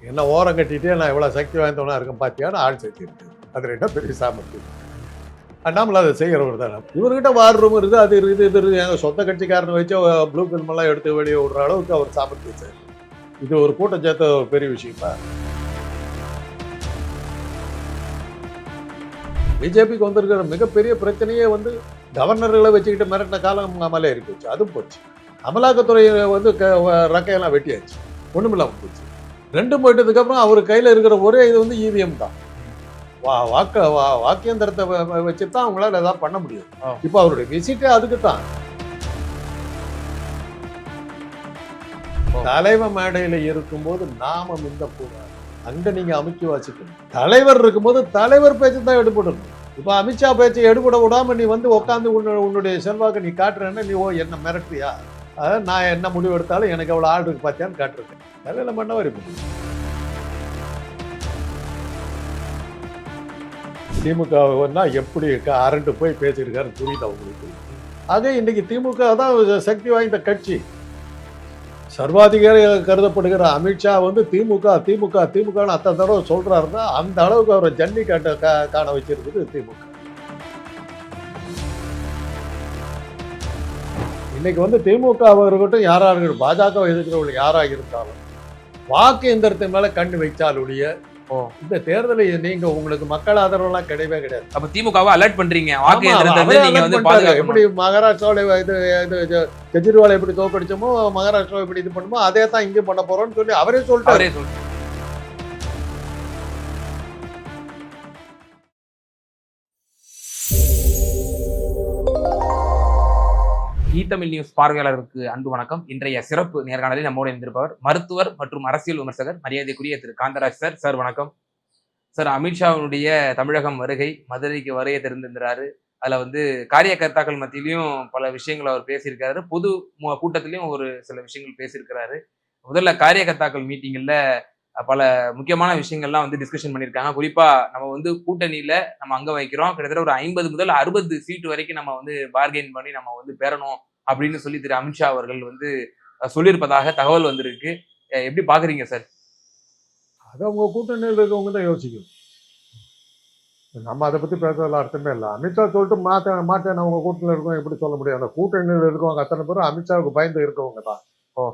என்ன ஓரம் கட்டிட்டே நான் இவ்வளோ சக்தி வாய்ந்தவனா இருக்கேன் பார்த்தியான்னு ஆள் சக்தி இருக்கு அது ரெண்டும் பெரிய சாமர்த்தியம். அண்ணாமலை அதை செய்கிறவர் தானே இவர்கிட்ட வார் ரூம் இருக்குது அது இருக்குது இது இருக்குது எங்கள் சொந்த கட்சிக்காரனை வச்சு ப்ளூ ஃபில்மெல்லாம் எடுத்து வெளியே விடுற அளவுக்கு அவர் சாமர்த்தியம் சார். இது ஒரு கூட்டம் சேர்த்த ஒரு பெரிய விஷயமா? பிஜேபிக்கு வந்திருக்கிற மிகப்பெரிய பிரச்சனையே வந்து கவர்னர்களை வச்சுக்கிட்டு மிரட்டின காலம் அமலே இருக்கு. அதுவும் போச்சு. அமலாக்கத்துறை வந்து க வ- ரக்கையெல்லாம் வெட்டியாச்சு. ஒன்றுமில்லாமல் போச்சு. ரெண்டும் போயிட்டதுக்கு அப்புறம் அவர் கையில் இருக்கிற ஒரே இது வந்து இவிஎம் தான். வா வாக்க வா வாக்கியந்திரத்தை வச்சு தான் அவங்களால ஏதாவது பண்ண முடியும். இப்போ அவருடைய விசிட்டே அதுக்கு தான் தலைவர் மேடையில் இருக்கும்போது நாம மிந்த கூடாது அங்க நீங்க அமைச்சு வாசிக்கணும். தலைவர் இருக்கும்போது தலைவர் பேச்சு தான் எடுபடணும். இப்போ அமித்ஷா பேச்சை எடுபட விடாம நீ வந்து உட்காந்து உன்னுடைய செல்வாக்கு நீ காட்டுறேன்னா நீ ஓ என்ன மிரட்டுறியா? அதாவது நான் என்ன முடிவு எடுத்தாலும் எனக்கு அவ்வளோ ஆள் இருக்கு பார்த்தியான்னு காட்டுறேன் தலையில் பண்ண வரி திமுகவுன்னா எப்படி க- அரண்டு போய் பேசியிருக்காரு புரியுது அவங்களுக்கு ஆக இன்னைக்கு திமுக தான் சக்தி வாய்ந்த கட்சி. சர்வாதிகாரி கருதப்படுகிற அமித்ஷா வந்து திமுக திமுக திமுகன்னு அத்தனை தடவை சொல்கிறாருன்னா அந்த அளவுக்கு அவரை ஜன்னி காட்ட கா- காண வச்சிருக்குது திமுக. இன்னைக்கு வந்து திமுக இருக்கட்டும் யாராக இருக்கட்டும் பாஜக எதிர்க்கிறவர்கள் யாராக இருந்தாலும் வாக்கு எந்திரத்தின் மேல கண்ணு வைச்சால் ஒழிய ஓ. இந்த தேர்தலில் நீங்க உங்களுக்கு மக்கள் ஆதரவுலாம் கிடையவே கிடையாது. அப்ப திமுகவை அலர்ட் பண்றீங்க. வாக்கு எப்படி மகாராஷ்டிராவில் இது கெஜ்ரிவால் எப்படி தோக்கடிச்சோமோ மகாராஷ்டிரா எப்படி இது பண்ணுமோ அதே தான் இங்கே பண்ண போறோம்னு சொல்லி அவரே சொல்லிட்டாரு. அவரே சொல்லு தமிழ் நியூஸ் பார்வையாளருக்கு அன்பு வணக்கம். இன்றைய சிறப்பு நேர்காணலில் நம்மோடு இருந்திருப்பவர் மருத்துவர் மற்றும் அரசியல் விமர்சகர் மரியாதைக்குரிய திரு காந்தராஜ் சார். சார் வணக்கம். சார் அமித்ஷாவுடைய தமிழகம் வருகை மதுரைக்கு வருகை தெரிந்திருந்தாரு அதுல வந்து காரியகர்த்தாக்கள் மத்தியிலையும் பல விஷயங்கள் அவர் பேசியிருக்காரு பொது மு- கூட்டத்திலையும் ஒரு சில விஷயங்கள் பேசியிருக்கிறாரு. முதல்ல காரியகர்த்தாக்கள் மீட்டிங்ல பல முக்கியமான விஷயங்கள்லாம் வந்து டிஸ்கஷன் பண்ணியிருக்காங்க. குறிப்பாக நம்ம வந்து கூட்டணியில நம்ம அங்க வைக்கிறோம். கிட்டத்தட்ட ஒரு ஐம்பது முதல் அறுபது சீட் வரைக்கும் நம்ம வந்து பார்கெயின் பண்ணி நம்ம வந்து பெறணும் அப்படின்னு சொல்லி திரு அமித்ஷா அவர்கள் வந்து சொல்லியிருப்பதாக தகவல் வந்திருக்கு. எப்படி பாக்குறீங்க சார்? அது அவங்க கூட்டணியில் இருக்கவங்க தான் யோசிக்கணும். நம்ம அதை பத்தி பேசுறதுல அர்த்தமே இல்லை. அமித்ஷா சொல்லிட்டு மாத்த மாட்டேன் அவங்க கூட்டணியில் இருக்கோம் எப்படி சொல்ல முடியும்? அந்த கூட்டணியில் இருக்கவங்க அத்தனை பேரும் அமித்ஷாவுக்கு பயந்து இருக்கவங்க தான். ஓ.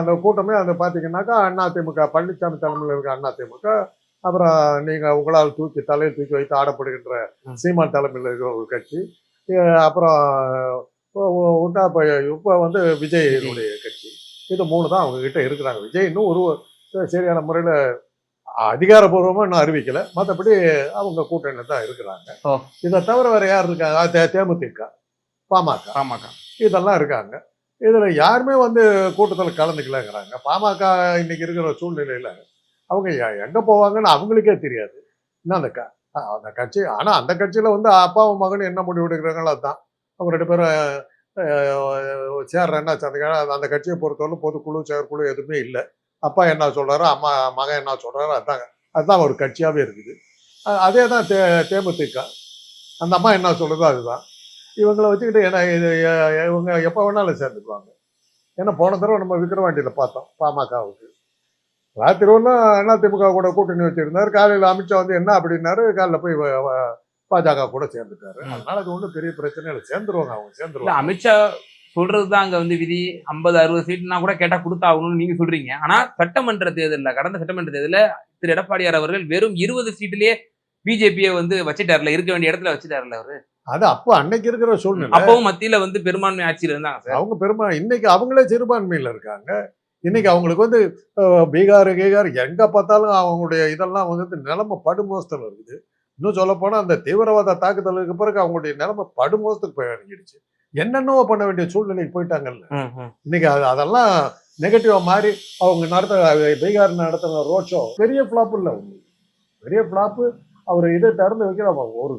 அந்த கூட்டமே அதை பார்த்தீங்கன்னாக்கா அண்ணா திமுக பழனிசாமி தலைமையில் இருக்க அண்ணா திமுக அப்புறம் நீங்க உங்களால் தூக்கி தலையில் தூக்கி வைத்து ஆடப்படுகின்ற. சீமான் தலைமையில் இருக்கிற ஒரு கட்சி. அப்புறம் உண்டா இப்போ இப்போ வந்து விஜயினுடைய கட்சி. இது மூணு தான் அவங்க கிட்ட இருக்கிறாங்க. விஜய் இன்னும் ஒரு சரியான முறையில் அதிகாரப்பூர்வமாக இன்னும் அறிவிக்கல. மற்றபடி அவங்க கூட்டணியில் தான் இருக்கிறாங்க. இதை தவிர வேற யார் இருக்காங்க தேமுதிக பாமக. ஆமாக்கா இதெல்லாம் இருக்காங்க. இதில் யாருமே வந்து கூட்டத்தில் கலந்துக்கலங்கிறாங்க. பாமக இன்னைக்கு இருக்கிற சூழ்நிலையில் அவங்க எங்க போவாங்கன்னு அவங்களுக்கே தெரியாது. இன்னும் அந்த க அந்த கட்சி ஆனால் அந்த கட்சியில் வந்து அப்பாவும் மகனும் என்ன முடிவு எடுக்கிறாங்களோ அதுதான் அவங்க ரெண்டு பேரும் அஹ், சேர்றேன்னா சேர்ந்துக்க அந்த கட்சியை பொறுத்தவரை பொதுக்குழு செயற்குழு எதுவுமே இல்லை. அப்பா என்ன சொல்கிறாரோ அம்மா மகன் என்ன சொல்கிறாரோ அதாங்க. அதுதான் ஒரு கட்சியாகவே இருக்குது. அதே தான் தே தேமுதிக. அந்த அம்மா என்ன சொல்கிறதோ அதுதான். இவங்களை வச்சுக்கிட்டு என்ன இது இவங்க எப்போ வேணாலும் சேர்ந்துக்குவாங்க. ஏன்னா போன தடவை நம்ம விக்கிரவாண்டியில் பார்த்தோம் பாமகவுக்கு. ராத்திரி ஒன்றும் அண்ணா திமுக கூட கூட்டணி வச்சுருந்தார். காலையில் அமித்ஷா வந்து என்ன அப்படின்னாரு காலைல போய் பாஜக கூட சேர்ந்துட்டாரு. அதனால அது ஒன்றும் பெரிய பிரச்சனை இல்லை. சேர்ந்துருவாங்க அவங்க சேர்ந்துருவாங்க. அமித்ஷா சொல்றதுதான் அங்க வந்து விதி. ஐம்பது அறுபது சீட்னா கூட கேட்டா கொடுத்தாகணும்னு நீங்க சொல்றீங்க. ஆனா சட்டமன்ற தேர்தல்ல கடந்த சட்டமன்ற தேர்தல்ல திரு எடப்பாடியார் அவர்கள் வெறும் இருபது சீட்லயே பிஜேபியை வந்து வச்சுட்டார்ல இருக்க வேண்டிய இடத்துல வச்சுட்டார்ல அவரு. அது அப்போ அன்னைக்கு இருக்கிற சூழ்நிலை. அப்பவும் மத்தியில வந்து பெரும்பான்மை ஆட்சியில இருந்தாங்க சார். அவங்க பெருமா இன்னைக்கு அவங்களே சிறுபான்மையில் இருக்காங்க. இன்னைக்கு அவங்களுக்கு வந்து பீகார் கீகார் எங்க பார்த்தாலும் அவங்களுடைய இதெல்லாம் வந்து நிலைமை படுமோசத்தில் இருக்குது. இன்னும் சொல்ல போனா அந்த தீவிரவாத தாக்குதலுக்கு பிறகு அவங்களுடைய நிலைமை படுமோசத்துக்கு போய் இறங்கிடுச்சு என்னென்னவோ பண்ண வேண்டிய சூழ்நிலைக்கு போயிட்டாங்கல்ல. இன்னைக்கு அது அதெல்லாம் நெகட்டிவா மாறி அவங்க நடத்த பீகார் நடத்தின ரோட் ஷோ பெரிய ஃப்ளாப் இல்லை உங்களுக்கு பெரிய ஃப்ளாப்பு அவர் இதை திறந்து வைக்கிற ஒரு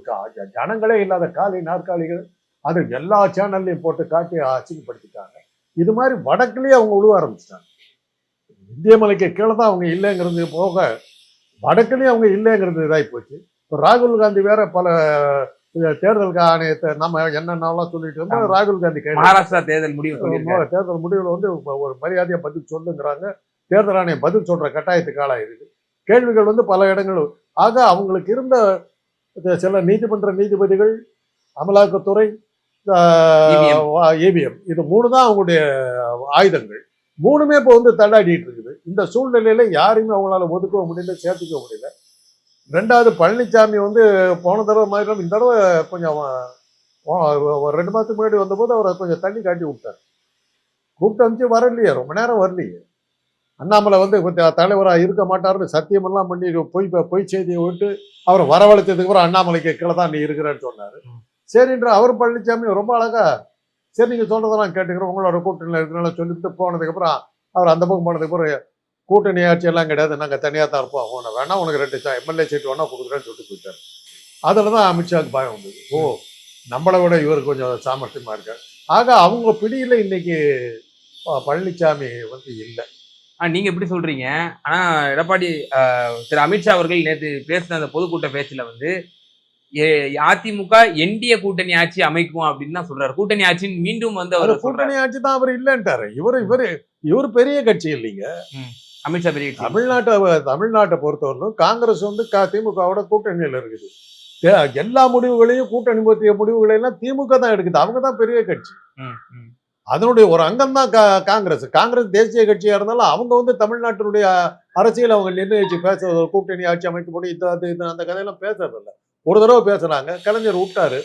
ஜனங்களே இல்லாத காலி நாற்காலிகள் அது எல்லா சேனல்லையும் போட்டு காட்டி அசிங்கப்படுத்திட்டாங்க. இது மாதிரி வடக்குலயே அவங்க உழுவ ஆரம்பிச்சிட்டாங்க. இந்திய மலைக்கு கீழே தான் அவங்க இல்லைங்கிறது போக வடக்குலயும் அவங்க இல்லைங்கிறது இதாகி போச்சு. ராகுல் காந்தி வேற பல தேர்தல் ஆணையத்தை நம்ம என்னென்னலாம் சொல்லிட்டு இருந்தோம். ராகுல் காந்தி மகாராஷ்டிரா தேர்தல் முடிவு தேர்தல் முடிவில் வந்து இப்ப ஒரு மரியாதையை பதில் சொல்லுங்கிறாங்க. தேர்தல் ஆணையம் பதில் சொல்ற கட்டாயத்துக்கு ஆளாயிருக்கு. கேள்விகள் வந்து பல இடங்கள் ஆக அவங்களுக்கு இருந்த சில நீதிமன்ற நீதிபதிகள் அமலாக்கத்துறை. ஏவிஎம் இது மூணு தான் அவங்களுடைய ஆயுதங்கள். மூணுமே இப்போ வந்து தள்ளாடிட்டு இருக்குது. இந்த சூழ்நிலையில யாரையுமே அவங்களால ஒதுக்கவும் முடியல சேர்த்துக்க முடியல. ரெண்டாவது பழனிசாமி வந்து போன தடவை மாதிரி இந்த தடவை கொஞ்சம் ஒரு ரெண்டு மாதத்துக்கு முன்னாடி வந்தபோது அவரை கொஞ்சம் தண்ணி காட்டி விட்டார். கூப்பிட்டு அனுப்பிச்சு வரலையே ரொம்ப நேரம் வரலையே. அண்ணாமலை வந்து தலைவராக இருக்க மாட்டாருன்னு சத்தியமெல்லாம் பண்ணி பொய் பொய் செய்தியை விட்டு அவரை வரவழைச்சதுக்கு அப்புறம் அண்ணாமலைக்கு கீழே தான் நீ இருக்கிறேன்னு சொன்னார். சரின்ற அவர் பழனிசாமி ரொம்ப அழகா சரி நீங்கள் சொல்றதெல்லாம் கேட்டுக்கிறோம் உங்களோட கூட்டணியில் இருக்கிறனால சொல்லிவிட்டு போனதுக்கப்புறம் அவர் அந்த பக்கம் போனதுக்கப்புறம் கூட்டணி ஆட்சி எல்லாம் கிடையாது. நாங்கள் தனியாக தான் இருப்போம். உன வேணா உனக்கு ரெண்டு எம்எல்ஏ சீட் வேணா கொடுக்குறேன்னு சொல்லிட்டு போயிட்டார். அதில் தான் அமித்ஷாவுக்கு பயம் வந்தது. ஓ நம்மளை விட இவர் கொஞ்சம் சாமர்த்தியமா இருக்கார். ஆக அவங்க பிடியில் இன்னைக்கு பழனிசாமி வந்து இல்லை. ஆ நீங்க எப்படி சொல்றீங்க? ஆனா எடப்பாடி திரு அமித்ஷா அவர்கள் நேற்று பேசின அந்த பொதுக்கூட்ட பேச்சுல வந்து அதிமுக என்டிஏ கூட்டணி ஆட்சி அமைக்கும் அப்படின்னு தான் சொல்றாரு. கூட்டணி ஆட்சின்னு மீண்டும் வந்து அவர் கூட்டணி ஆட்சி தான் அவர் இல்லைன்ட்டாரு. இவர் இவர் இவர் பெரிய கட்சி இல்லைங்க. அமித்ஷா பெரிய. தமிழ்நாட்டை தமிழ்நாட்டை பொறுத்தவரைக்கும் காங்கிரஸ் வந்து க திமுகவோட கூட்டணியில் இருக்குது. எல்லா முடிவுகளையும் கூட்டணி பற்றிய முடிவுகளை எல்லாம் திமுக தான் எடுக்குது. அவங்க தான் பெரிய கட்சி. அதனுடைய ஒரு அங்கம் தான் கா- காங்கிரஸ். காங்கிரஸ் தேசிய கட்சியா இருந்தாலும் அவங்க வந்து தமிழ்நாட்டினுடைய அரசியல் அவங்க நிர்ணயிச்சு பேசுறது கூட்டணி ஆட்சி அமைக்கப்படும் இது அது இது அந்த கதையெல்லாம் பேசுறது இல்ல ஒரு தடவை பேசுனாங்க கலைஞர் விட்டாரு.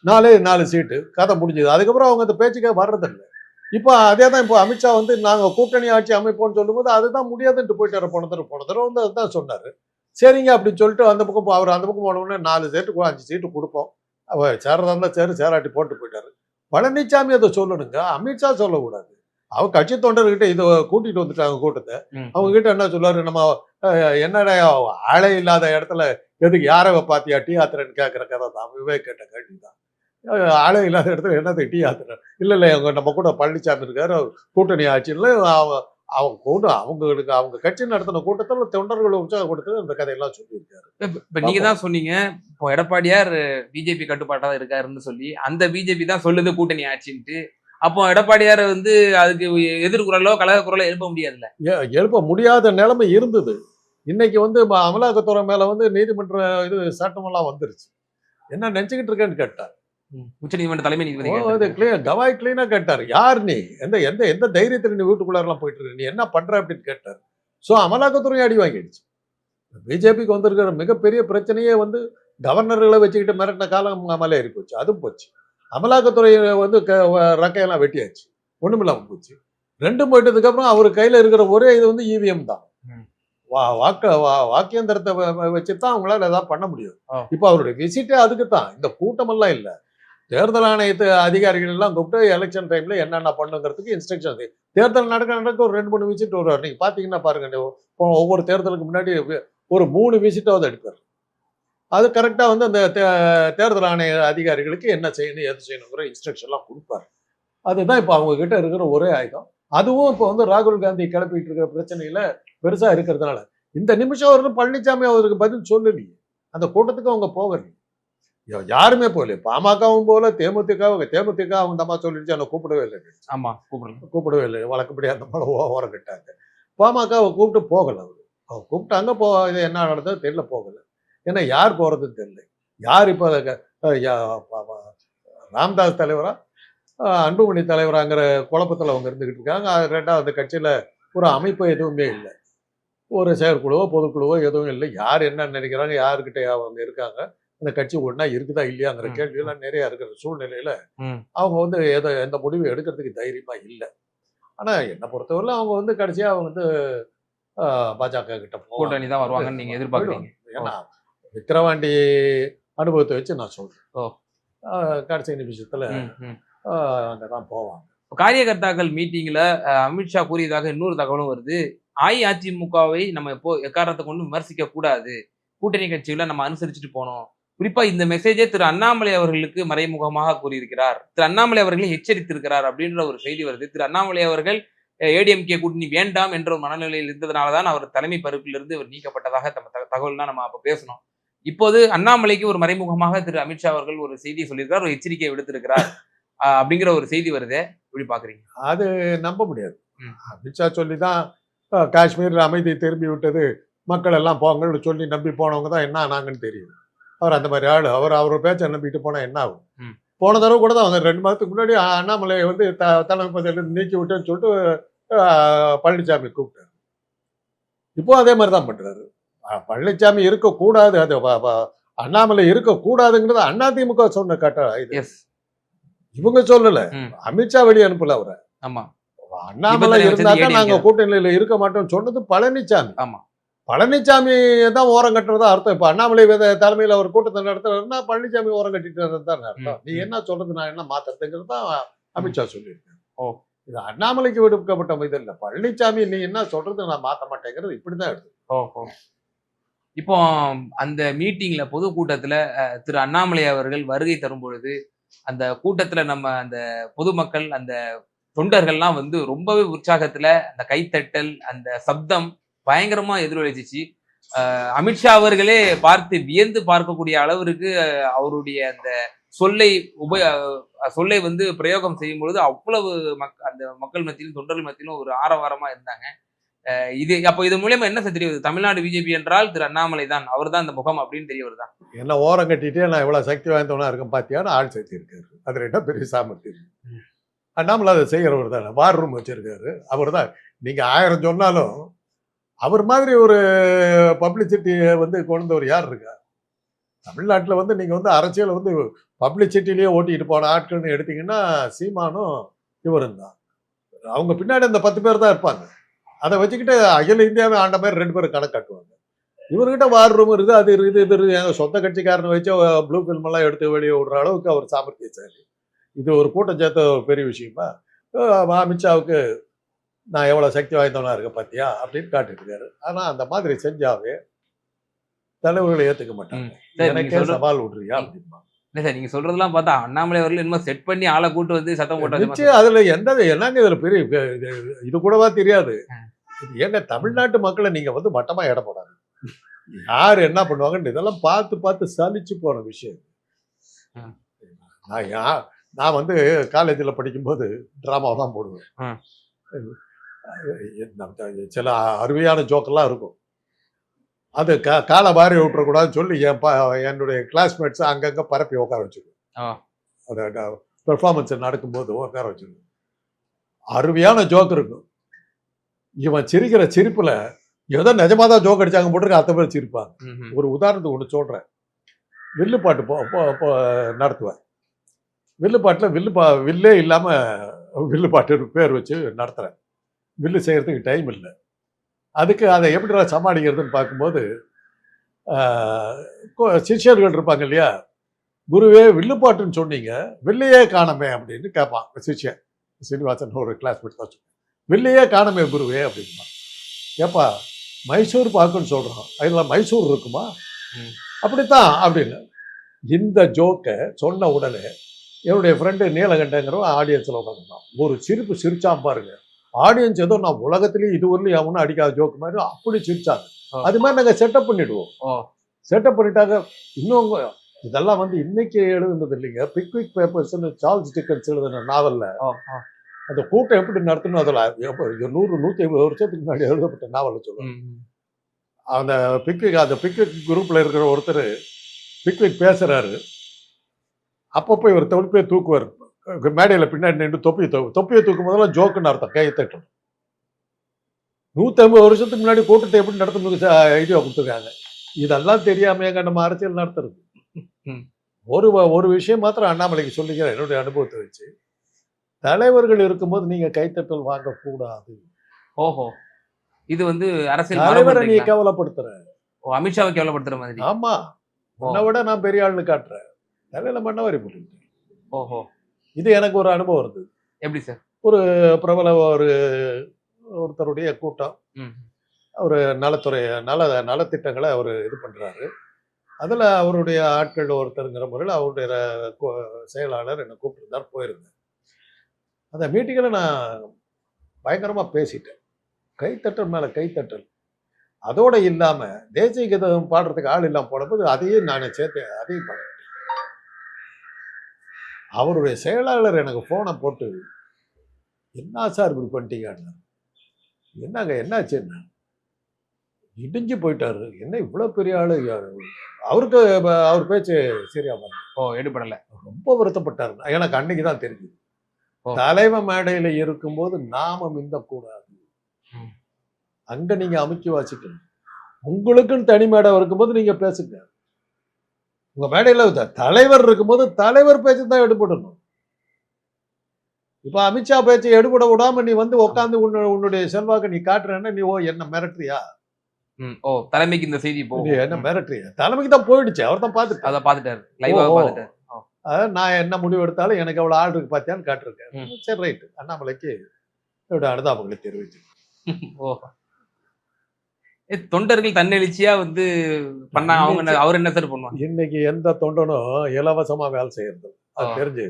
நாலே நாலு சீட்டு. கதை முடிஞ்சது. அதுக்கப்புறம் அவங்க அந்த பேச்சுக்கே வர்றதில்லை. இப்போ அதே தான் இப்போ அமித்ஷா வந்து நாங்கள் கூட்டணி ஆட்சி அமைப்போம்னு சொல்லும்போது அதுதான் முடியாதுன்ட்டு போயிட்டாரு. போன தடவை போன தடவை வந்து அதுதான் சொன்னார். சரிங்க அப்படின்னு சொல்லிட்டு அந்த பக்கம் அவர் அந்த பக்கம் போன உடனே நாலு சீட்டு அஞ்சு சீட்டு கொடுப்போம். அவர் சேரதா இருந்தால் சேரு சேராட்டி போட்டு போயிட்டாரு. பழனிசாமி அதை சொல்லணுங்க. அமித்ஷா சொல்லக்கூடாது. அவர் கட்சி தொண்டர்கிட்ட இதை கூட்டிட்டு வந்துட்டாங்க கூட்டத்தை. அவங்க கிட்ட என்ன சொல்லுவாரு? நம்ம என்னடா ஆளே இல்லாத இடத்துல எதுக்கு யாரை பாத்தியா டீ ஆத்திரன்னு கேட்குற கதை தான். விவேக் கேட்ட கேள்வி தான் அஹ், ஆளே இல்லாத இடத்துல என்னது டீ ஆத்திர இல்ல இல்ல அவங்க நம்ம கூட பழனிசாமி இருக்காரு கூட்டணி ஆட்சியில் அவங்க அவங்க கூட்டம் அவங்களுக்கு அவங்க கட்சி நடத்தின கூட்டத்தில் தொண்டர்களை உற்சாகம் கொடுத்து அந்த கதையெல்லாம் சொல்லியிருக்காரு. இப்ப இப்ப நீங்க தான் சொன்னீங்க இப்போ எடப்பாடியார் பிஜேபி கட்டுப்பாட்டா தான் இருக்காருன்னு சொல்லி அந்த பிஜேபி தான் சொல்லுது கூட்டணி ஆட்சின்ட்டு. அப்போ எடப்பாடியார் வந்து அதுக்கு எதிர்குரலோ கழக குரலோ எழுப்ப முடியாதுல்ல? எழுப்ப முடியாத நிலைமை இருந்தது. இன்னைக்கு வந்து அமலாக்கத்துறை மேல வந்து நீதிமன்ற இது சட்டமெல்லாம் வந்துருச்சு. என்ன நினைச்சுக்கிட்டு இருக்கேன்னு கேட்டார் உச்ச நீதிமன்ற தலைமை நீதிபதி clear- கவாய் கிளீனா கேட்டார். யார் நீ? எந்த எந்த எந்த தைரியத்துல நீ வீட்டுக்குள்ளாரெல்லாம் போயிட்டு இருக்க? நீ என்ன பண்ற அப்படின்னு கேட்டார். சோ அமலாக்கத்துறை அடி வாங்கிடுச்சு. பிஜேபிக்கு வந்திருக்கிற மிகப்பெரிய பிரச்சனையே வந்து கவர்னர்களை வச்சுக்கிட்டு மிரட்டின காலம் அமலே ஏறி போச்சு. அதுவும் போச்சு. அமலாக்கத்துறை வந்து க- ரக்கையெல்லாம் வெட்டியாச்சு. ஒண்ணுமில்லாம போச்சு. ரெண்டும் போயிட்டதுக்கு அப்புறம் அவர் கையில இருக்கிற ஒரே இது வந்து இவிஎம் தான். ம். வா வாக்க வா- வாக்கியந்திரத்தை வச்சு தான் அவங்களால ஏதாவது பண்ண முடியும். இப்போ அவருடைய விசிட்டே அதுக்கு தான் இந்த கூட்டமெல்லாம் இல்லை. தேர்தல் ஆணையத்து அதிகாரிகள் எல்லாம் கூப்பிட்டு எலெக்ஷன் டைம்ல என்னென்ன பண்ணுங்கிறதுக்கு இன்ஸ்ட்ரக்ஷன் தேர்தல் நடக்க நடக்க ஒரு ரெண்டு மூணு விசிட் வருவார். நீங்க பாத்தீங்கன்னா பாருங்க ஒவ்வொரு தேர்தலுக்கு முன்னாடி ஒரு மூணு விசிட்டாவது எடுப்பார். அது கரெக்டா வந்து அந்த தே- தேர்தல் ஆணைய அதிகாரிகளுக்கு என்ன செய்யணும் எது செய்யணுங்கிற இன்ஸ்ட்ரக்ஷன்லாம் கொடுப்பார். அதுதான் இப்போ அவங்க கிட்ட இருக்கிற ஒரே ஆயுதம். அதுவும் இப்போ வந்து ராகுல் காந்தி கிளப்பிட்டு இருக்கிற பிரச்சனையில பெருசா இருக்கிறதுனால இந்த நிமிஷம் வரலும் பழனிசாமி அவருக்கு பதில் சொல்லலையே. அந்த கூட்டத்துக்கு அவங்க போகலையே. யாருமே போகல. பாமகவும் போல தேமுதிக தேமுதிக அவங்க மாதிரி சொல்லிடுச்சு அவனை கூப்பிடவே இல்லை. ஆமா கூப்பிடலாம் கூப்பிடவே இல்லை. வழக்கப்படி அந்த மாதிரி ஓரம் கட்டாங்க பாமகவை கூப்பிட்டு போகல அவர். அவர் கூப்பிட்டாங்க போ இது என்ன நடந்தது தெரியல போகல. ஏன்னா யார் போறதுன்னு தெரியல. யார் இப்போ ராம்தாஸ் தலைவரா? அஹ் அன்புமணி தலைவராங்கிற குழப்பத்தில் அவங்க இருந்துகிட்டு இருக்காங்க. அது ரெண்டாவது கட்சியில் ஒரு அமைப்பு எதுவுமே இல்லை. ஒரு செயற்குழுவோ பொதுக்குழுவோ எதுவும் இல்லை. யார் என்ன நினைக்கிறாங்க யாருக்கிட்ட அவங்க இருக்காங்க. அந்த கட்சி ஒன்றா இருக்குதா இல்லையாங்கிற ம், கேள்வியெல்லாம் நிறைய இருக்கிற சூழ்நிலையில. அவங்க வந்து எதை எந்த முடிவு எடுக்கிறதுக்கு தைரியமா இல்லை. ஆனா என்னை பொறுத்தவரை அவங்க வந்து கடைசியா அவங்க வந்து பாஜக கிட்ட. கூட்டணி தான் வருவாங்கன்னு நீங்க எதிர்பார்க்கறீங்க. ஏன்னா விக்கிரவாண்டி அனுபவத்தை வச்சு நான் சொல்றேன். கடைசி நிமிஷத்துல அங்கதான் போவாங்க. காரியகர்த்தாக்கள் மீட்டிங்ல அமித்ஷா கூறியதாக இன்னொரு தகவலும் வருது. அஇஅதிமுகவை நம்ம இப்போ எக்காரணத்தை கொண்டு விமர்சிக்க கூடாது கூட்டணி கட்சிகளை நம்ம அனுசரிச்சுட்டு போனோம். குறிப்பா இந்த மெசேஜே திரு அண்ணாமலை அவர்களுக்கு மறைமுகமாக கூறியிருக்கிறார். திரு அண்ணாமலை அவர்களை எச்சரித்திருக்கிறார் அப்படின்ற ஒரு செய்தி வருது. திரு அண்ணாமலை அவர்கள் ஏடிஎம்கே கூட்டணி வேண்டாம் என்ற ஒரு மனநிலையில் இருந்ததுனால தான் அவர் தலைமை பருப்பிலிருந்து அவர் நீக்கப்பட்டதாக நம்ம தக- தகவல்னா நம்ம அப்ப பேசணும். இப்போது அண்ணாமலைக்கு ஒரு மறைமுகமாக திரு அமித்ஷா அவர்கள் ஒரு செய்தியை சொல்லியிருக்கிறார். ஒரு எச்சரிக்கையை விடுத்திருக்கிறார். அப்படிங்கிற ஒரு செய்தி வருதே. எப்படி பாக்குறீங்க? அது நம்ப முடியாது. அமித்ஷா சொல்லி தான் அஹ், காஷ்மீர் அமைதி திரும்பி விட்டது மக்கள் எல்லாம் போங்கன்னு சொல்லி நம்பி போனவங்க தான் என்ன ஆனாங்கன்னு தெரியும். அவர் அந்த மாதிரி ஆள். அவர் அவர் பேச்சை நம்பிட்டு போனால் என்ன ஆகும். போன தடவை கூட தான் அவங்க ரெண்டு மாதத்துக்கு முன்னாடி அ- அண்ணாமலையை வந்து த தலைமை பதவியிலிருந்து நீக்கி விட்டேன்னு சொல்லிட்டு பழனிசாமி கூப்பிட்டாரு. இப்போ அதே மாதிரி தான் பண்ணுறாரு பழனிசாமி இருக்கக்கூடாது. அது அண்ணாமலை இருக்கக்கூடாதுங்கிறது அதிமுக சொன்ன கட்ட இது. இவங்க சொல்லல. அமித்ஷா வெளியே அனுப்பல அவரை. ஆமா. அண்ணாமலை இருந்தா நாங்க. கூட்டணியில இருக்க மாட்டோம்னு சொன்னது பழனிசாமி ஆமா. பழனிசாமி தான் ஓரம் கட்டுறதா அர்த்தம். இப்ப அண்ணாமலை வேத- தலைமையில அவர் கூட்டத்தை நடத்துறாருன்னா பழனிசாமி ஓரம் கட்டிட்டு தான் அர்த்தம். நீ. என்ன சொல்றது நான் என்ன மாத்துறதுங்கிறது தான் அமித்ஷா சொல்லியிருக்காரு. ஓ. இது அண்ணாமலைக்கு விடுக்கப்பட்ட இது இல்ல. பழனிசாமி நீ என்ன சொல்றது நான் மாத்த மாட்டேங்கிறது இப்படிதான் எடுத்து ஓஹோ இப்போ அந்த மீட்டிங்ல பொதுக்கூட்டத்துல அஹ், திரு அண்ணாமலை அவர்கள் வருகை தரும் பொழுது அந்த கூட்டத்துல நம்ம அந்த பொதுமக்கள் அந்த தொண்டர்கள்லாம் வந்து ரொம்பவே உற்சாகத்துல அந்த கைத்தட்டல் அந்த சப்தம் பயங்கரமா எதிரொலிச்சிச்சு. அமித்ஷா அவர்களே பார்த்து வியந்து பார்க்கக்கூடிய அளவிற்கு அவருடைய அந்த சொல்லை உப அஹ், சொல்லை வந்து பிரயோகம் செய்யும் பொழுது அவ்வளவு மக் அந்த மக்கள் மத்தியிலும் தொண்டர்கள் மத்தியிலும் ஒரு ஆரவாரமா இருந்தாங்க. இது அப்போ இது மூலியமா என்ன சார் தெரிய வருது தமிழ்நாடு பிஜேபி என்றால் திரு அண்ணாமலை தான் அவர் தான் இந்த முகம் அப்படின்னு தெரிய வருதா என்ன ஓரம் கட்டிட்டே நான் இவ்வளவு சக்தி வாய்ந்தவனா இருக்கேன் பாத்தியான்னு ஆள் சேர்த்து இருக்காரு அது ரெண்டா பெரிய சாமர்த்தியம். அண்ணாமலை அதை செய்கிறவர் தானே வார் ரூம் வச்சிருக்காரு. அவர் தான் நீங்க ஆயிரம் சொன்னாலும் அவர் மாதிரி ஒரு பப்ளிசிட்டியை வந்து கொண்டவர் யார் இருக்கா? தமிழ்நாட்டில் வந்து நீங்கள் வந்து அரசியல் வந்து பப்ளிசிட்டிலேயே ஓட்டிகிட்டு போன ஆட்கள்னு எடுத்தீங்கன்னா சீமானும் இவரும் தான். அவங்க பின்னாடி அந்த பத்து பேர் தான் இருப்பாங்க. அதை வச்சுக்கிட்டு அகில இந்தியாவை ஆண்ட மாதிரி ரெண்டு பேரும் கணக்கு காட்டுவாங்க. இவர்கிட்ட வார் ரூம் இருக்குது அது இருக்குது இது இருக்குது. எங்கள் சொந்த கட்சிக்காரனை வச்சு ப்ளூ ஃபில்மெல்லாம் எடுத்து வெளியே விடுற அளவுக்கு அவர் சாமர்த்தியசாலி. இது ஒரு கூட்டம் சேர்த்த ஒரு பெரிய விஷயமா? அமித்ஷாவுக்கு நான் எவ்வளோ சக்தி வாய்ந்தவனா இருக்கேன் பார்த்தியா அப்படின்னு காட்டிட்டு இருக்காரு. ஆனால் அந்த மாதிரி செஞ்சாவே தலைவர்களை ஏற்றுக்க மாட்டாங்க. எனக்கே சவால் விடுறியா? அப்படிமா இல்ல சார் நீங்க சொல்றதெல்லாம் பார்த்தா அண்ணாமலை அவர்கள் என்னமோ செட் பண்ணி ஆளை கூட்டு வந்து சத்தம் போட்டது நிச்சயம் அதுல எந்த என்னங்க இதுல பெரிய இது- கூடவா தெரியாது. ஏங்க தமிழ்நாட்டு மக்களை நீங்க வந்து மட்டமா எடை போடாது யார் என்ன பண்ணுவாங்கன்னு இதெல்லாம் பார்த்து பார்த்து சலிச்சு போன விஷயம். நான் நான் வந்து காலேஜில் படிக்கும்போது ட்ராமா தான் போடுவேன். சில அருமையான ஜோக்கெல்லாம் இருக்கும். அது கா காலை வாரி விட்டுறக்கூடாதுன்னு சொல்லி என் ப என்னுடைய கிளாஸ்மேட்ஸ் அங்கங்கே பரப்பி உட்கார வச்சுருவேன் ஆ. அதை பெர்ஃபார்மன்ஸ் நடக்கும்போது உட்கார வச்சிருக்கோம். அருமையான ஜோக் இருக்கும். இவன் சிரிக்கிற சிரிப்புல ஏதோ நிஜமா தான் ஜோக் அடிச்சாங்க போட்டுருக்கு அத்தனை பேர் சிரிப்பாங்க. ஒரு உதாரணத்துக்கு ஒன்று சொல்றேன். வில்லுப்பாட்டு போ நடத்துவேன் வில்லுப்பாட்டில் வில்லு பா வில்லே இல்லாமல் வில்லுப்பாட்டு பேர் வச்சு நடத்துகிறேன் வில்லு செய்கிறதுக்கு டைம் இல்லை. அதுக்கு அதை எப்படி சமாளிக்கிறதுன்னு பார்க்கும்போது சிஷ்யர்கள் இருப்பாங்க இல்லையா? குருவே வில்லுப்பாட்டுன்னு சொன்னீங்க வில்லையே காணமே அப்படின்னு கேட்பான் சிஷ்யன். சீனிவாசன் ஒரு கிளாஸ்மேட் தான் சொன்னேன். வில்லையே காணமே குருவே அப்படின்னா ஏப்பா மைசூர் பாக்குன்னு சொல்கிறோம் அதில் மைசூர் இருக்குமா. அப்படித்தான் அப்படின்னு. இந்த ஜோக்கை சொன்ன உடனே என்னுடைய ஃப்ரெண்டு நீலகண்டங்கிறவன் ஆடியன்ஸில் உட்காந்துருந்தான் ஒரு சிரிப்பு சிரிச்சான் பாருங்க. ஆடியன்ஸ் ஏதோ நான் உலகத்திலேயே இதுவரையிலும் அவனும் அடிக்காத ஜோக்கு மாதிரி அப்படி சிரிச்சாங்க. அது மாதிரி நாங்கள் செட்டப் பண்ணிடுவோம். செட்டப் பண்ணிட்டாங்க. இன்னும் இதெல்லாம் வந்து இன்னைக்கு எழுதுனது இல்லைங்க. பிக்விக் பேப்பர்ஸ்னு சார்ல்ஸ் டிக்கன்ஸ் எழுதின நாவல்ல அந்த கூட்டம் எப்படி நடத்தணும் அதில்? நூறு நூற்றி ஐம்பது வருஷத்துக்கு முன்னாடி எழுதப்பட்ட நாவலை ம். அந்த பிக்விக் அந்த பிக்விக் குரூப்ல இருக்கிற ஒருத்தர் பிக்விக் பேசுறாரு. அப்பப்போ இவர் தொப்பியை தூக்குவார். மேடையில் பின்னாடி நின்று தொப்பியை தூக்கு தொப்பியை தூக்கும் போதெல்லாம் ஜோக்குன்னு அர்த்தம் கையை தட்டும் நூற்றி ஐம்பது வருஷத்துக்கு முன்னாடி கூட்டத்தை எப்படி நடத்தணும்னு ஐடியா கொடுத்துருக்காங்க. இதெல்லாம் தெரியாம எங்க நம்ம அரசியல் நடத்துறது. ஒரு ஒரு விஷயம் மாத்திரம் அண்ணாமலைக்கு சொல்லிக்கிறேன் என்னுடைய அனுபவத்தை வச்சு. தலைவர்கள் இருக்கும்போது நீங்க கைத்தட்டல் வாங்கக்கூடாது. ஓஹோ. இது வந்து அரசியல் தலைவரை நீ? கேவலப்படுத்துற. ஓ, அமித்ஷாவை கேவலப்படுத்துற மாதிரி. ஆமா. உன்னை விட நான் பெரிய ஆள்னு காட்டுறேன். தலையில மண்ணவாரி போட்டு ஓஹோ. இது எனக்கு ஒரு அனுபவம் இருந்தது. எப்படி சார்? பிரபல ஒரு ஒருத்தருடைய கூட்டம். ஒரு நலத்துறை நல நலத்திட்டங்களை அவர் இது பண்றாரு. அதுல அவருடைய ஆட்கள் ஒருத்தருங்கிற முறையில் அவருடைய செயலாளர் என்னை கூப்பிட்டுருந்தார் போயிருந்தேன். அந்த மீட்டிங்கில் நான் பயங்கரமா பேசிட்டேன். கைத்தட்டல் மேல கைத்தட்டல். அதோட இல்லாம தேசிய கீதம் பாடுறதுக்கு ஆள் இல்லாம போனபோது அதையும் நான் சேர்த்தேன் அதையும் பாடுறேன். அவருடைய செயலாளர் எனக்கு போனை போட்டு என்ன சார் இப்படி பண்ணிட்டீங்கன்னு என்னங்க என்னாச்சுன்னு இடிஞ்சு போயிட்டாரு. என்ன இவ்வளவு பெரிய ஆளு? அவருக்கு அவர் பேச்சு சரியா வரல. ஓ எடுபடல. ரொம்ப வருத்தப்பட்டாரு. எனக்கு அன்னைக்கு தான் தெரிஞ்சுது. ஓ. தலைவ மேடையில இருக்கும்போது நாம மிந்தக்கூடாது. அங்க நீங்க அமைச்சு வாசிக்கணும். உங்களுக்குன்னு தனி மேடை இருக்கும்போது நீங்க பேசுங்க. உங்க மேடையில தலைவர் இருக்கும்போது தலைவர் பேச்சு தான் எடுபடணும். இப்ப அமித்ஷா பேச்சை எடுபட விடாம நீ வந்து உட்காந்து உன்னுடைய செல்வாக்கு நீ காட்டுறேன்னா நீ ஓ என்ன மிரட்டுறியா? ஓ தலைமைக்கு இந்த செய்தி போகும் என்ன மிரட்டுறியா? தலைமைக்கு தான் போயிடுச்சு அவர் தான் பார்த்துட்டு அத. அதாவது நான் என்ன முடிவு எடுத்தாலும் எனக்கு அவ்வளவு ஆள் இருக்கு பார்த்தியான்னு காட்டிருக்கேன். சரி ரைட்டு. அண்ணாமலைக்கு என்னோட அனுதாபங்களை தெரிவிச்சு ஓ. தொண்டர்கள் தன்னெழுச்சியா வந்து பண்ணாங்க அவங்க அவர் என்ன சார் பண்ணுவாங்க? இன்னைக்கு எந்த தொண்டனும் இலவசமா வேலை செய்யறது அது. தெரிஞ்சு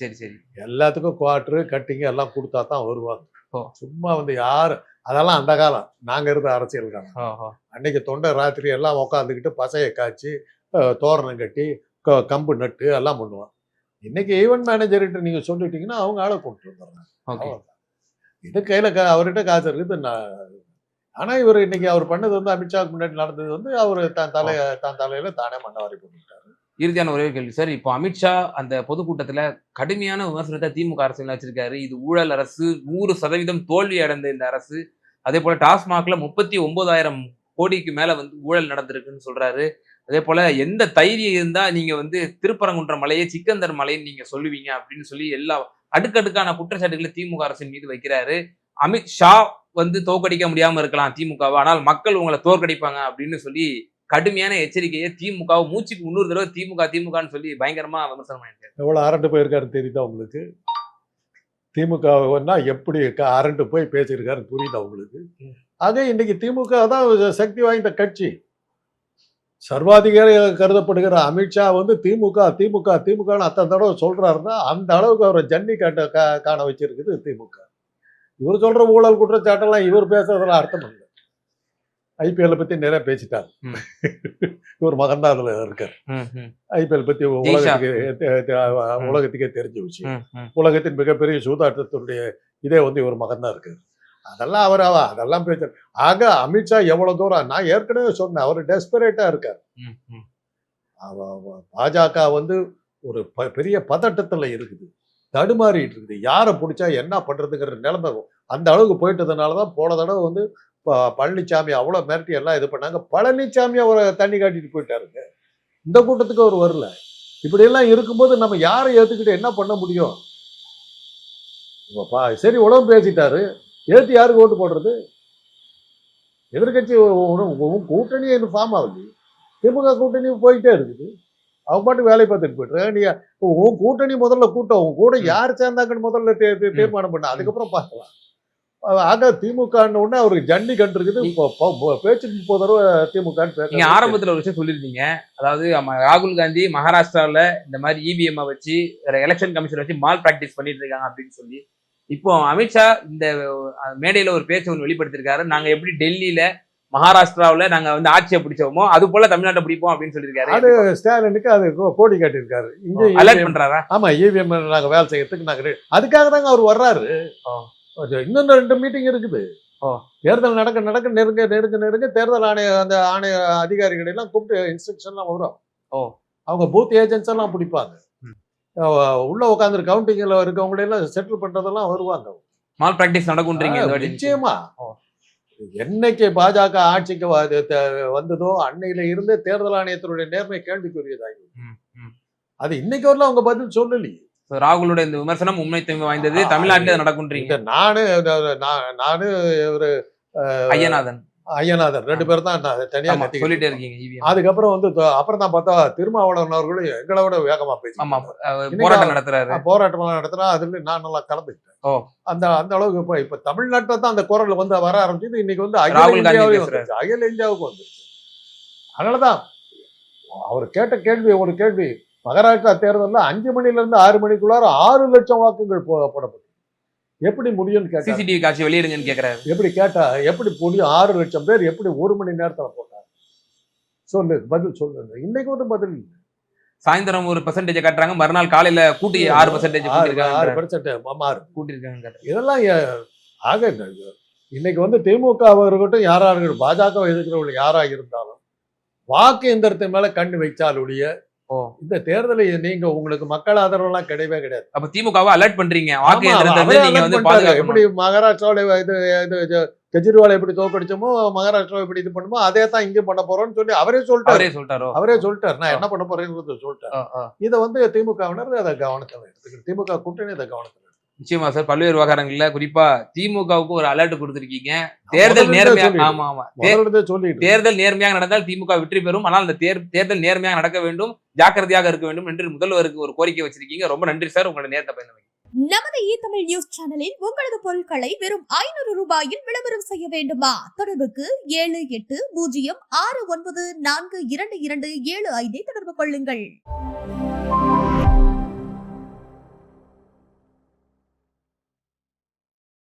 சரி சரி. எல்லாத்துக்கும் குவார்டரு கட்டிங்க எல்லாம் கொடுத்தா தான் வருவாங்க. சும்மா வந்து யாரு அதெல்லாம் அந்த காலம். நாங்க இருந்த அரசியல் காலம். அன்னைக்கு தொண்டை ராத்திரி எல்லாம் உட்காந்துக்கிட்டு பசையை காய்ச்சி தோரணம் கட்டி கம்பு நட்டு எல்லாம் பண்ணுவான் இன்னைக்கு ஈவென்ட் மேனேஜர்கிட்ட நீங்க சொல்லிட்டீங்கன்னா அவங்க ஆளை கொண்டு வந்துடுறாங்க. இது கையில அவர்கிட்ட காசு இருக்குது நான் ஆனா இவர் இன்னைக்கு அவர் பண்ணது வந்து அமித்ஷாவுக்கு முன்னாடி நடந்தது வந்து அவர் தான் தலைய தான் தலையில தானே மண்ணவாரி போட்டுட்டாரு இறுதியான ஒரே கேள்வி சார். இப்போ அமித்ஷா அந்த பொதுக்கூட்டத்துல கடுமையான விமர்சனத்தை திமுக அரசு வச்சிருக்காரு. இது ஊழல் அரசு நூறு சதவீதம் தோல்வி அடைந்த இந்த அரசு. அதே போல டாஸ்மாக்ல முப்பத்தி ஒன்பதாயிரம் கோடிக்கு மேல வந்து ஊழல் நடந்திருக்குன்னு சொல்றாரு. அதே போல எந்த தைரியம் இருந்தா நீங்க வந்து திருப்பரங்குன்ற மலையை சிக்கந்தர் மலைன்னு நீங்க சொல்லுவீங்க அப்படின்னு சொல்லி எல்லா அடுக்கடுக்கான குற்றச்சாட்டுகளை திமுக அரசின் மீது வைக்கிறாரு. அமித் ஷா வந்து தோற்கடிக்க முடியாம இருக்கலாம் திமுகவை. ஆனால் மக்கள் உங்களை தோற்கடிப்பாங்க அப்படின்னு சொல்லி கடுமையான எச்சரிக்கையை திமுக மூச்சுக்கு முன்னூறு தடவை திமுக திமுகன்னு சொல்லி பயங்கரமா விமர்சனம் பண்ணிருக்காரு எவ்வளவு அரண்டு போயிருக்காருன்னு தெரியுதா உங்களுக்கு? திமுகன்னா எப்படி க- அரண்டு போய் பேசியிருக்காருன்னு புரியுதா உங்களுக்கு. ஆக இன்னைக்கு திமுக தான் சக்தி வாய்ந்த கட்சி. சர்வாதிகாரி கருதப்படுகிற அமித்ஷா வந்து திமுக திமுக திமுகன்னு அத்தனை தடவை சொல்றாருன்னா அந்த அளவுக்கு அவரை ஜன்னி காட்ட காண வச்சிருக்குது திமுக. இவர் சொல்ற ஊழல் குற்றச்சாட்டெல்லாம் இவர் பேசுறதுல அர்த்தம் இல்லை. ஐபிஎல் பத்தி நிறைய பேசிட்டார். இவர் மகன் தான் அதுல இருக்கார். ஐபிஎல் பத்தி. உலகத்துக்கு உலகத்துக்கே தெரிஞ்ச விஷயம். உலகத்தின் மிகப்பெரிய சூதாட்டத்தினுடைய இதே வந்து இவர் மகன் தான் அதெல்லாம் அவர் அவ அதெல்லாம் பேச ஆக அமித்ஷா எவ்வளவு தூரம் நான் ஏற்கனவே சொன்னேன் அவர் டெஸ்பரேட்டா இருக்கார். பாஜக வந்து ஒரு பெரிய பதட்டத்துல இருக்குது. தடுமாறிட்டு இருக்குது யாரை பிடிச்சா என்ன பண்ணுறதுங்கிற நிலைமை அந்த அளவுக்கு போயிட்டதுனால தான் போன தடவை வந்து ப- பழனிசாமி அவ்வளோ மிரட்டி எல்லாம் இது பண்ணாங்க பழனிசாமி அவரை தண்ணி காட்டிட்டு போயிட்டாருங்க இந்த கூட்டத்துக்கு அவர் வரல இப்படியெல்லாம் இருக்கும்போது நம்ம யாரை ஏற்றுக்கிட்டு என்ன பண்ண முடியும் இப்ப சரி உடம்பு பேசிட்டாரு ஏற்றி யாருக்கு ஓட்டு போடுறது எதிர்கட்சி கூட்டணி ஃபார்ம் ஆகுது திமுக கூட்டணி போயிட்டே இருக்குது அவங்க பாட்டு வேலையை பார்த்துட்டு போயிட்டு நீ உன் கூட்டணி முதல்ல கூட்டம் உன் கூட. யார் சேர்ந்தாங்கன்னு முதல்ல. தீர்மானம் பண்ண. அதுக்கப்புறம் பார்க்கலாம். ஆக திமுக உடனே அவருக்கு ஜன்னி கண்டு இருக்குது. இப்போ ப- ப- பேச்சுக்கு முப்பது தடவை திமுக நீங்க ஆரம்பத்துல ஒரு விஷயம் சொல்லியிருந்தீங்க. அதாவது ராகுல் காந்தி மகாராஷ்டிரால இந்த மாதிரி இவிஎம் வச்சு எலெக்ஷன் கமிஷன் வச்சு மால் பிராக்டிஸ் பண்ணிட்டு இருக்காங்க அப்படின்னு சொல்லி. இப்போ அமித்ஷா இந்த மேடையில ஒரு பேச்சு ஒன்று வெளிப்படுத்திருக்காரு நாங்க எப்படி டெல்லியில மகாராஷ்டிராவுல நாங்க வந்து ஆட்சியை பிடிச்சோமோ அது போல தமிழ்நாட்டை பிடிப்போம் அப்படின்னு சொல்லியிருக்காரு. அது ஸ்டாலினுக்கு அது கோடி காட்டியிருக்காரு. இங்க அலர்ட் EVM பண்றாரா? ஆமா இவிஎம் நாங்க வேலை செய்யறதுக்கு நாங்க ready. அதுக்காக தாங்க அவர் வர்றாரு. இன்னும் ரெண்டு மீட்டிங் இருக்குது. தேர்தல் நடக்க நடக்க நெருங்க நெருங்க நெருங்க தேர்தல் ஆணைய அந்த ஆணைய அதிகாரிகளை எல்லாம் கூப்பிட்டு இன்ஸ்ட்ரக்ஷன்லாம் வரும். ஓ. அவங்க பூத் ஏஜென்ட்ஸ் எல்லாம் பிடிப்பாங்க. உள்ள உட்காந்து கவுண்டிங்ல இருக்கவங்களை எல்லாம் செட்டில் பண்றதெல்லாம் வருவாங்க. மால் பிராக்டிஸ் நடக்கும்ன்றீங்க நிச்சயமா. என்னைக்கு பாஜக ஆட்சிக்கு வந்ததோ அன்னையில இருந்தே தேர்தல் ஆணையத்தினுடைய நேர்மை கேள்விக்குரியதாகி. அது இன்னைக்கு வரல அவங்க பதில் சொல்லலையே. So, ராகுலோட இந்த விமர்சனம் உண்மைத்தன்மை வாய்ந்தது தமிழ்நாட்டில் நடக்கும்ன்றீங்க நான்- நானு ஒரு ஐயநாதன் ஐயநாதன் ரெண்டு பேரும் தான் நான் தனியா ஆமா கத்திக்கிட்டு சொல்லிட்டே. இருக்கீங்க அதுக்கப்புறம் வந்து அப்புறம் தான் பார்த்தா திருமாவளவன் அவர்களும் எங்களை விட வேகமா பேசி போராட்டம் நடத்துறாரு. போராட்டம் நடத்துறா அதுல நான் நல்லா கலந்துக்கிட்டேன். அந்த அந்த அளவுக்கு இப்ப இப்ப தமிழ்நாட்டில் தான் அந்த குரல் வந்து வர ஆரம்பிச்சது. இன்னைக்கு வந்து அகில பேசுறாரு. வந்துருச்சு. அகில இந்தியாவுக்கு வந்துருச்சு. அதனாலதான் அவர் கேட்ட கேள்வி ஒரு கேள்வி. மகாராஷ்டிரா தேர்தல்ல அஞ்சு மணில இருந்து ஆறு மணிக்குள்ளார ஆறு லட்சம் வாக்குகள் போ- போடப்பட்டது எப்படி முடியும்னு கேட்டா சிசிடிவி காட்சி வெளியிடுங்கன்னு கேக்குறாரு. எப்படி கேட்டா எப்படி முடியும் ஆறு லட்சம் பேர் எப்படி ஒரு மணி நேரத்துல போட்டாங்க? சொல்லு பதில் சொல்லு. இன்னைக்கு ஒன்றும் பதில் இல்லை. சாயந்தரம் ஒரு பெர்சன்டேஜ் காட்டுறாங்க மறுநாள் காலையில கூட்டி ஆறு பெர்சன்டேஜ் ஆறு ஆறு கூட்டிருக்காங்க பெர்சென்ட் மாறு கூட்டிருக்காங்க இதெல்லாம் ஆக இன்னைக்கு வந்து திமுகவாக இருக்கட்டும் யாரா இருக்கட்டும் பாஜக எதிர்க்கிறவர்கள் யாரா இருந்தாலும் வாக்கு எந்திரத்தின் மேல கண்ணு வைச்சாலுடைய ஓ. இந்த தேர்தலை நீங்க உங்களுக்கு மக்கள் ஆதரவெல்லாம் கிடையவே கிடையாது. அப்ப திமுகவை அலர்ட் பண்றீங்க. வாக்கு நீங்க வந்து எப்படி மகாராஷ்டிராவில இது இது கெஜ்ரிவால் எப்படி தோக்கடிச்சோமோ மகாராஷ்டிரா எப்படி இது பண்ணுமோ அதே தான் இங்கே பண்ண போறோம்னு சொல்லி அவரே சொல்லிட்டாரு. அவரே சொல்லிட்டாரோ? அவரே சொல்லிட்டாரு. நான் என்ன பண்ண ஆ, ஆ. இதை வந்து திமுகவினர் அதை கவனத்தில் எடுத்துக்கணும். திமுக கூட்டணி அதை கவனத்தில் நிச்சயமா சார். பல்வேறு விவகாரங்கள்ல குறிப்பா திமுகவுக்கு ஒரு அலர்ட் கொடுத்திருக்கீங்க. தேர்தல் முதல்ல நேர்மையா சொல்லிடு. ஆமா ஆமா. தேர்தல் நேர்மையாக நடந்தால் திமுக வெற்றி பெறும். ஆனால் அந்த தேர் தேர்தல் நேர்மையாக நடக்க வேண்டும். ஜாக்கிரதையாக இருக்க வேண்டும் என்று முதல்வருக்கு ஒரு கோரிக்கை வச்சிருக்கீங்க. ரொம்ப நன்றி சார். உங்களோட நேரத்தை பயந்து நமது இ தமிழ் நியூஸ் சேனலில் உங்களது பொருட்களை வெறும் ஐநூறு ரூபாயில் விளம்பரம் செய்ய வேண்டுமா? தொடர்புக்கு ஏழு எட்டு பூஜ்ஜியம் ஆறு ஒன்பது நான்கு இரண்டு இரண்டு ஏழு ஐந்தை தொடர்பு கொள்ளுங்கள்.